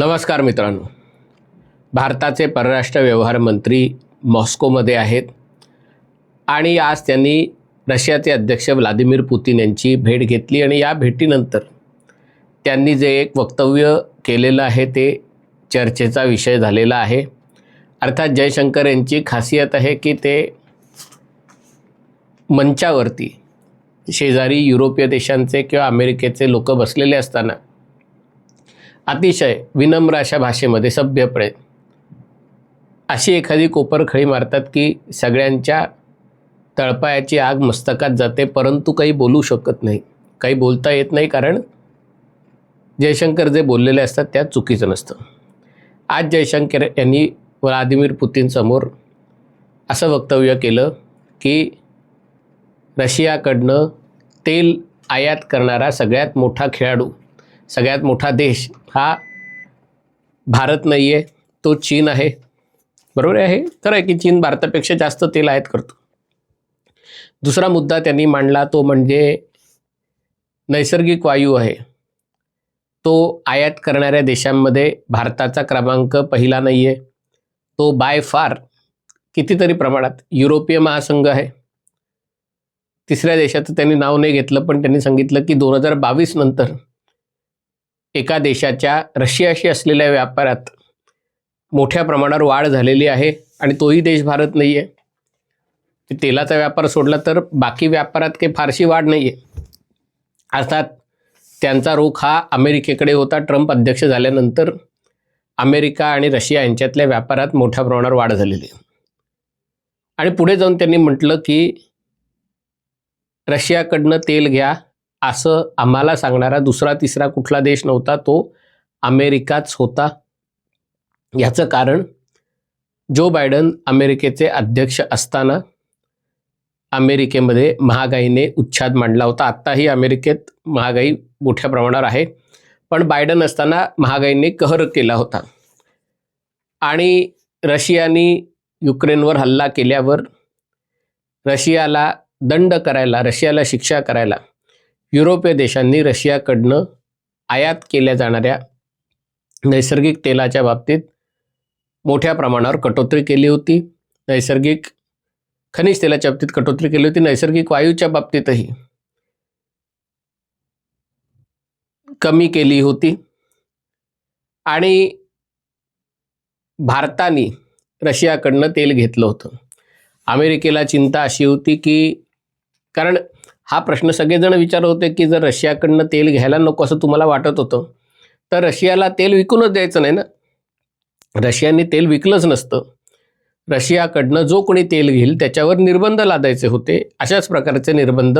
नमस्कार मित्रांनो. भारताचे परराष्ट्र व्यवहार मंत्री मॉस्कोमध्ये आहेत. आणि आज त्यांनी रशियाचे अध्यक्ष व्लादिमीर पुतीन यांची भेट घेतली आणि या भेटीनंतर त्यांनी जे एक वक्तव्य केलेलं आहे ते चर्चेचा विषय झालेला आहे. अर्थात जयशंकर यांची खासियत आहे की ते मंचावरती शेजारी युरोपीय देशांचे किंवा अमेरिकेचे लोक बसलेले असताना अतिशय विनम्र अशा भाषेमध्ये सभ्यपणे अशी एखादी कोपरखळी मारतात की सगळ्यांच्या तळपायाची आग मस्तकात जाते परंतु काही बोलू शकत नाही. काही बोलता येत नाही कारण जयशंकर जे बोललेले असतात त्या चुकीचं नसतं. आज जयशंकर यांनी व्लादिमीर पुतीनसमोर असं वक्तव्य केलं की रशियाकडनं तेल आयात करणारा सगळ्यात मोठा खेळाडू सगळ्यात मोठा देश हा भारत नाही आहे तो चीन आहे. बरोबर आहे? खरं आहे की चीन भारतापेक्षा जास्त तेल आयात करतो. दुसरा मुद्दा त्यांनी मांडला तो म्हणजे नैसर्गिक वायू आहे. तो आयात करणाऱ्या देशांमध्ये भारताचा क्रमांक पहिला नाही आहे तो बाय फार कितीतरी प्रमाणात युरोपीय महासंघ आहे. तिसऱ्या देशाचं त्यांनी नाव नाही घेतलं पण त्यांनी सांगितलं की दोन हजार बावीस नंतर एका देशाच्या रशियाशी असलेल्या व्यापारात मोठ्या प्रमाणावर वाढ झालेली आहे आणि तोही देश भारत नाही आहे तेलाचा व्यापार सोडला तर बाकी व्यापारात काही फारशी वाढ नाही आहे अर्थात त्यांचा रोख हा अमेरिकेकडे होता. ट्रम्प अध्यक्ष झाल्यानंतर अमेरिका आणि रशिया यांच्यातल्या व्यापारात मोठ्या प्रमाणावर वाढ झालेली आहे. आणि पुढे जाऊन त्यांनी म्हटलं की रशियाकडनं तेल घ्या असं आम्हाला सांगणारा दुसरा तिसरा कुठला देश नव्हता तो अमेरिकाच होता. याचं कारण जो बायडन अमेरिकेचे अध्यक्ष असताना अमेरिकेमध्ये महागाईने उच्छाद मांडला होता. आत्ताही अमेरिकेत महागाई मोठ्या प्रमाणावर आहे पण बायडन असताना महागाईने कहर केला होता. आणि रशियाने युक्रेनवर हल्ला केल्यावर रशियाला दंड करायला रशियाला शिक्षा करायला युरोपीय देशांनी रशियाकडनं आयात केल्या जाणाऱ्या नैसर्गिक तेलाच्या बाबतीत मोठ्या प्रमाणावर कटोत्री केली होती. नैसर्गिक खनिज तेलाच्या बाबतीत कटोत्री केली होती. नैसर्गिक वायूच्या बाबतीतही कमी केली होती. आणि भारताने रशियाकडनं तेल घेतलं होतं. अमेरिकेला चिंता अशी होती की कारण हा प्रश्न सगळेजण विचारत होते की जर रशियाकडनं तेल घ्यायला नको असं तुम्हाला वाटत होतं तर रशियाला तेल विकूनच द्यायचं नाही ना? रशियाने तेल विकलंच नसतं. रशियाकडनं जो कोणी तेल घेईल त्याच्यावर निर्बंध लादायचे होते. अशाच प्रकारचे निर्बंध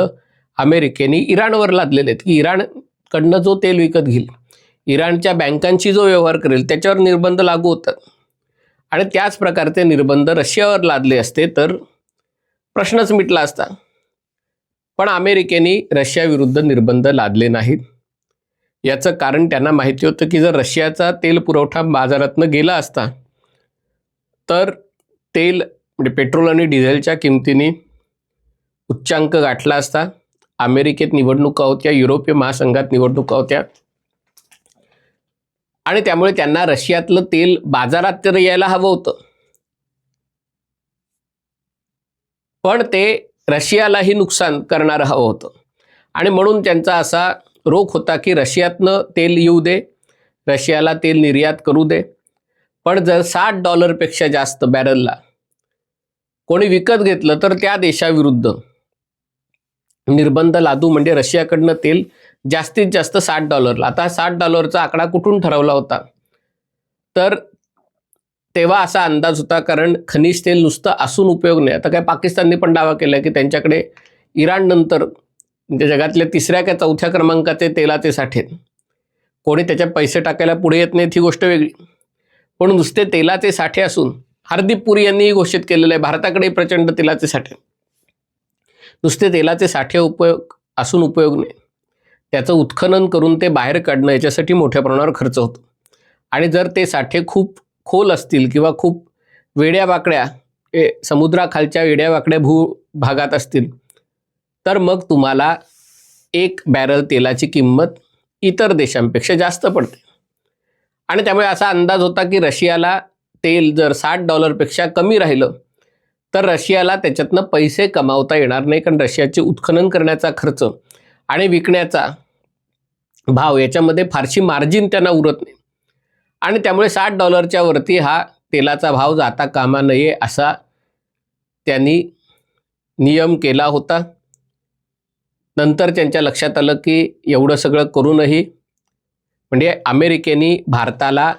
अमेरिकेने इराणवर लादलेले आहेत की इराणकडनं जो तेल विकत घेईल इराणच्या बँकांशी जो व्यवहार करेल त्याच्यावर निर्बंध लागू होतात. आणि त्याच प्रकारचे निर्बंध रशियावर लादले असते तर प्रश्नच मिटला असता. पण अमेरिकेने रशियाविरुद्ध निर्बंध लादले नाहीत. याचं कारण त्यांना माहिती होतं की जर रशियाचा तेल पुरवठा बाजारातनं गेला असता तर तेल म्हणजे पेट्रोल आणि डिझेलच्या किमतीने उच्चांक गाठला असता. अमेरिकेत निवडणुका होत्या युरोपीय महासंघात निवडणुका होत्या. आणि त्यामुळे त्यांना रशियातलं तेल बाजारात तर यायला हवं होतं. पण ते रशियालाही नुकसान करणारं हवं होतं. आणि म्हणून त्यांचा असा रोख होता की रशियातनं तेल येऊ दे रशियाला तेल निर्यात करू दे. पण जर साठ डॉलरपेक्षा जास्त बॅरलला कोणी विकत घेतलं तर त्या देशाविरुद्ध निर्बंध लादू म्हणजे रशियाकडनं तेल जास्तीत जास्त साठ डॉलरला. आता साठ डॉलरचा आकडा कुठून ठरवला होता? तर तेव्हा असा अंदाज होता कारण खनिज तेल नुसतं असून उपयोग नाही. आता काय पाकिस्तानने पण दावा केला की त्यांच्याकडे इराणनंतर म्हणजे जगातल्या तिसऱ्या का चौथ्या क्रमांकाचे तेलाचे साठे कोणी त्याच्यात पैसे टाकायला पुढे येत नाहीत ही गोष्ट वेगळी. पण नुसते तेलाचे साठे असून हरदीप पुरी यांनीही घोषित केलेलं आहे भारताकडे प्रचंड तेलाचे साठे नुसते तेलाचे साठे उपयोग असून उपयोग नाही. त्याचं उत्खनन करून ते बाहेर काढणं याच्यासाठी मोठ्या प्रमाणावर खर्च होतो. आणि जर ते साठे खूप खोल असतील किंवा खूप वेड्या वाकड्या ए, समुद्राखालच्या वेड्या वाकड्या भू भागात असतील तर मग तुम्हाला एक बॅरल तेलाची किंमत इतर देशांपेक्षा जास्त पडते. आणि त्यामुळे असा अंदाज होता की रशियाला तेल जर साठ डॉलरपेक्षा कमी राहिलं तर रशियाला त्याच्यातनं पैसे कमावता येणार नाही कारण रशियाचे उत्खनन करण्याचा खर्च आणि विकण्याचा भाव याच्यामध्ये फारशी मार्जिन त्यांना उरत नाही. आणि त्यामुळे साठ डॉलरच्या वरती हा तेलाचा भाव जाता कामा नये असा त्यांनी नियम केला होता. नंतर त्यांच्या लक्षात आलं की एवढं सगळं करूनही म्हणजे अमेरिकेने भारताला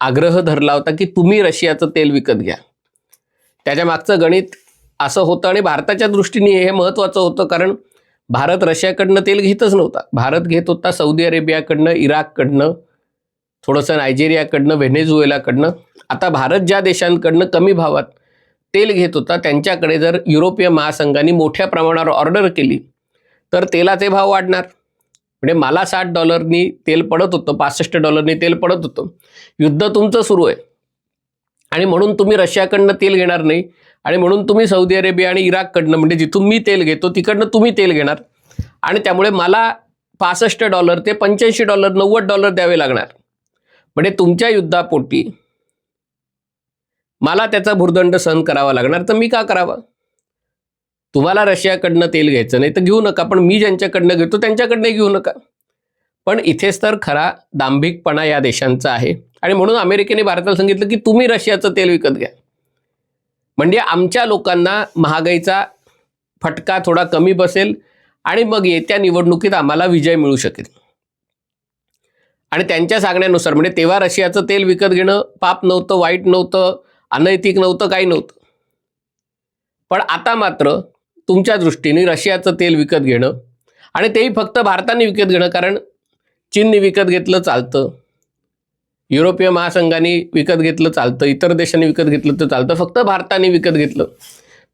आग्रह धरला होता की तुम्ही रशियाचं तेल विकत घ्या. त्याच्या मागचं गणित असं होतं आणि भारताच्या दृष्टीने हे महत्त्वाचं होतं कारण भारत रशियाकडनं तेल घेतच नव्हता. भारत घेत होता सौदी अरेबियाकडनं इराककडनं थोडंसं नायजेरियाकडनं व्हेनेझुएलाकडनं. आता भारत ज्या देशांकडनं कमी भावात तेल घेत होता त्यांच्याकडे जर युरोपीय महासंघाने मोठ्या प्रमाणावर ऑर्डर केली तर तेलाचे भाव वाढणार. म्हणजे मला साठ डॉलरनी तेल पडत होतं पासष्ट डॉलरनी तेल पडत होतं. युद्ध तुमचं सुरू आहे. आणि म्हणून तुम्ही रशियाकडनं तेल घेणार नाही आणि म्हणून तुम्ही सौदी अरेबिया आणि इराककडनं म्हणजे जिथून मी तेल घेतो तिकडनं तुम्ही तेल घेणार. आणि त्यामुळे मला पासष्ट डॉलर ते पंच्याऐंशी डॉलर नव्वद डॉलर द्यावे लागणार. म्हणजे तुमच्या युद्धापोटी मला त्याचा भुर्दंड सहन करावा लागणार तर मी का करावा? तुम्हाला रशियाकडनं तेल घ्यायचं नाही तर घेऊ नका पण मी ज्यांच्याकडनं घेतो त्यांच्याकडनं घेऊ नका. पण इथेच तर खरा दांभिकपणा या देशांचा आहे. आणि म्हणून अमेरिकेने भारताला सांगितलं की तुम्ही रशियाचं तेल विकत घ्या. म्हणजे आमच्या लोकांना महागाईचा फटका थोडा कमी बसेल आणि मग येत्या निवडणुकीत आम्हाला विजय मिळू शकेल. आणि त्यांच्या सांगण्यानुसार म्हणजे तेव्हा रशियाचं तेल विकत घेणं पाप नव्हतं वाईट नव्हतं अनैतिक नव्हतं काही नव्हतं. पण आता मात्र तुमच्या दृष्टीने रशियाचं तेल विकत घेणं आणि तेही फक्त भारताने विकत घेणं कारण चीनने विकत घेतलं चालतं युरोपीय महासंघाने विकत घेतलं चालतं इतर देशांनी विकत घेतलं तर चालतं फक्त भारताने विकत घेतलं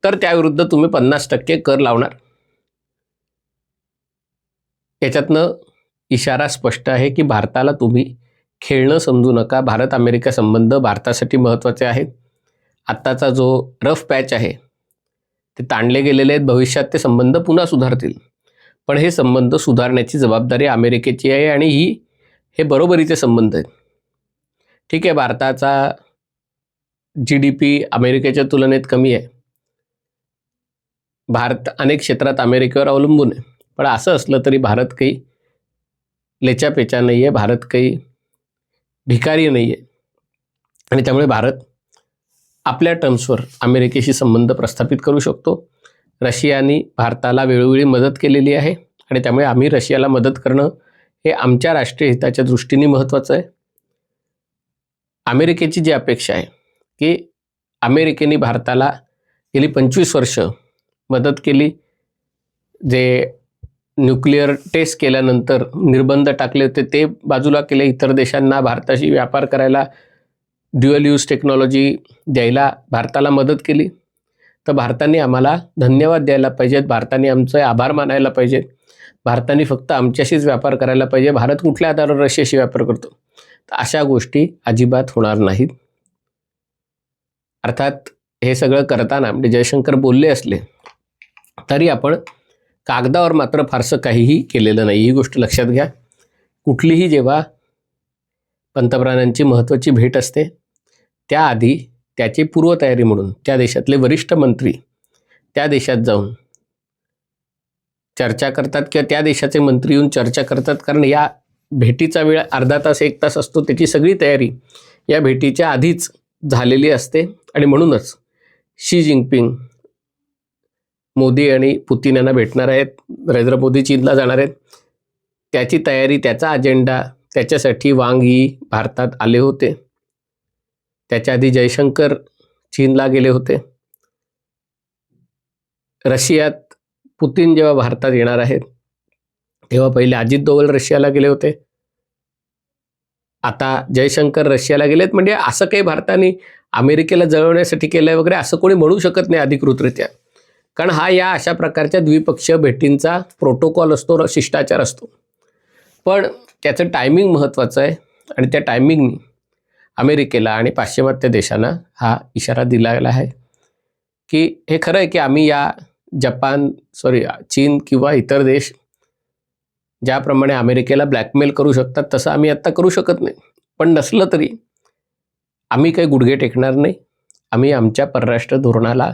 तर त्याविरुद्ध तुम्ही पन्नास टक्के कर लावणार. याच्यातनं इशारा स्पष्ट आहे की भारताला तुम्ही खेळणं समजू नका. भारत अमेरिका संबंध भारतासाठी महत्त्वाचे आहेत. आत्ताचा जो रफ पॅच आहे ते ताणले गेलेले आहेत. भविष्यात ते संबंध पुन्हा सुधारतील. पण हे संबंध सुधारण्याची जबाबदारी अमेरिकेची आहे आणि ही हे बरोबरीचे संबंध आहेत. ठीक आहे भारताचा जी डी पी अमेरिकेच्या तुलनेत कमी आहे. भारत अनेक क्षेत्रात अमेरिकेवर अवलंबून आहे. पण असं असलं तरी भारत काही लेचापेचा नाही आहे भारत काही भिकारी नाही आहे. आणि त्यामुळे भारत आपल्या टर्म्सवर अमेरिकेशी संबंध प्रस्थापित करू शकतो. रशियाने भारताला वेळोवेळी मदत केलेली आहे आणि त्यामुळे आम्ही रशियाला मदत करणं हे आमच्या राष्ट्रीय हिताच्या दृष्टीने महत्त्वाचं आहे. अमेरिकेची जी अपेक्षा आहे की अमेरिकेने भारताला गेली पंचवीस वर्ष मदत केली जे न्यूक्लिअर टेस्ट केल्यानंतर निर्बंध टाकले होते. ते बाजूला केले इतर देशांना भारताशी व्यापार करायला. ड्युअल यूज टेक्नॉलॉजी द्यायला भारताला मदत केली. तर भारताने आम्हाला धन्यवाद द्यायला पाहिजेत. भारताने आमचे आभार मानायला पाहिजेत. भारताने फक्त आमच्याशीच व्यापार करायला पाहिजे. भारत कुठल्या आधारावर रशियाशी व्यापार करतो? तर अशा गोष्टी अजिबात होणार नाहीत. अर्थात हे सगळं करताना म्हणजे जयशंकर बोलले असले तरी आपण कागदावर मात्र फारसं काहीही केलेलं नाही. ही गोष्ट लक्षात घ्या. कुठलीही जेव्हा पंतप्रधानांची महत्त्वाची भेट असते त्याआधी त्याची पूर्वतयारी म्हणून त्या देशातले वरिष्ठ मंत्री त्या देशात जाऊन चर्चा करतात किंवा त्या देशाचे मंत्री येऊन चर्चा करतात. कारण या भेटीचा वेळ अर्धा तास एक तास असतो. त्याची सगळी तयारी या भेटीच्या आधीच झालेली असते. आणि म्हणूनच शी जिंगपिंग मोदी आणि पुतीन यांना भेटणार आहेत नरेंद्र मोदी चीनला जाणार आहेत. त्याची तयारी त्याचा अजेंडा त्याच्यासाठी वांग ही भारतात आले होते. त्याच्या आधी जयशंकर चीनला गेले होते. रशियात पुतीन जेव्हा भारतात येणार आहेत तेव्हा पहिले अजित दोवल रशियाला गेले होते. आता जयशंकर रशियाला गेलेत म्हणजे असं काही भारताने अमेरिकेला जळवण्यासाठी केलं वगैरे असं कोणी म्हणू शकत नाही अधिकृतरित्या. कारण हा या अशा प्रकारच्या द्विपक्षीय भेटींचा प्रोटोकॉल असतो शिष्टाचार असतो. पण त्याचं टायमिंग महत्त्वाचं आहे आणि त्या टायमिंगनी अमेरिकेला आणि पाश्चिमात्य देशांना हा इशारा दिलेला आहे की हे खरं आहे की आम्ही या जपान सॉरी चीन किंवा इतर देश ज्याप्रमाणे अमेरिकेला ब्लॅकमेल करू शकतात तसं आम्ही आत्ता करू शकत नाही. पण नसलं तरी आम्ही काही गुडघे टेकणार नाही. आम्ही आमच्या परराष्ट्र धोरणाला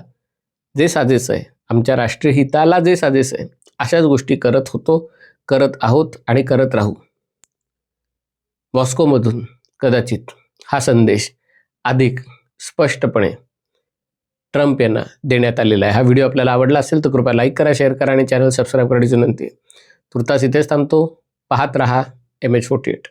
जे साजेस आहे आमच्या राष्ट्रीय हिताला जे साजेस आहे अशाच गोष्टी करत होतो करत आहोत आणि करत राहू. मॉस्कोमधून कदाचित हा संदेश अधिक स्पष्टपणे ट्रम्प यांना देण्यात आलेला आहे. हा व्हिडिओ आपल्याला आवडला असेल तर कृपया लाईक करा शेअर करा आणि चॅनल सबस्क्राईब करण्याची विनंती तुर्तास इथेच थांबतो. पाहत रहा एम एच फोर्टी एट